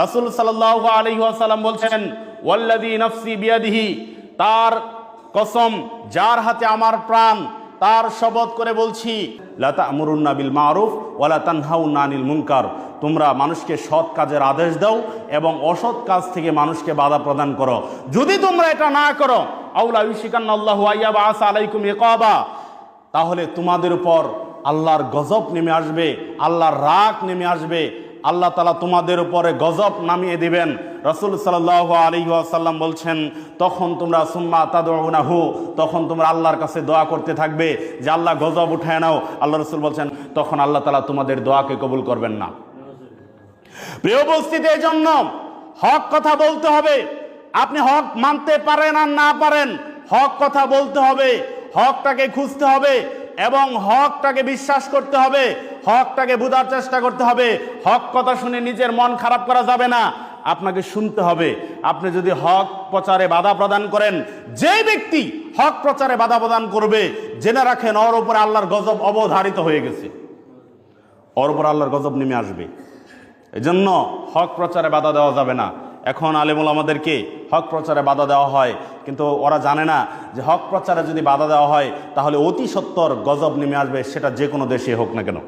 রাসূল সাল্লাল্লাহু আলাইহি ওয়াসাল্লাম বলছেন, ওয়াল্লাযী নফসি বিয়াদিহি, তার কসম যার হাতে আমার প্রাণ, তার শপথ করে বলছি লতা আমরুন্না বিল মারুফ ওয়ালা তানহাউন্না আনিল মুনকার। তোমরা মানুষকে সৎ কাজের আদেশ দাও এবং অসৎ কাজ থেকে মানুষকে বাধা প্রদান করো। যদি তোমরা এটা না করো, আউলা ইউশিকান্না আল্লাহু আইয়াবা আসা আলাইকুম ইকাবা। তাহলে তোমাদের উপর আল্লাহর গজব নেমে আসবে, আল্লাহর রাগ নেমে আসবে আল্লাহ তালা তোমাদের উপরে গজব নামিয়ে দিবেন। রসুল সাল্লাহ আলী আসাল্লাম বলছেন, তখন তোমরা সুম্মা হু তখন তোমরা আল্লাহর কাছে দোয়া করতে থাকবে, যে আল্লাহ গজব উঠায় নাও। আল্লাহ রসুল বলছেন, তখন আল্লাহ তালা তোমাদের দোয়াকে কবুল করবেন না। প্রিয় উপস্থিতি এই জন্য হক কথা বলতে হবে। আপনি হক মানতে পারেন আর না পারেন, হক কথা বলতে হবে। হকটাকে খুঁজতে হবে। এবং হকটাকে বিশ্বাস করতে হবে, হকটাকে বোঝার চেষ্টা করতে হবে। হক কথা শুনে নিজের মন খারাপ করা যাবে না। আপনাকে শুনতে হবে, আপনি যদি হক প্রচারে বাধা প্রদান করেন, যে ব্যক্তি হক প্রচারে বাধা প্রদান করবে, জেনে রাখেন ওর উপরে আল্লাহর গজব অবধারিত হয়ে গেছে। ওর উপর আল্লাহর গজব নেমে আসবে। এজন্য হক প্রচারে বাধা দেওয়া যাবে না। এখন আলেমুল আমাদেরকে হক প্রচারে বাধা দেওয়া হয়। কিন্তু ওরা জানে না যে হক প্রচারে যদি বাধা দেওয়া হয়, তাহলে অতি সত্তর গজব নেমে আসবে, সেটা যে কোনো দেশে হোক না কেন।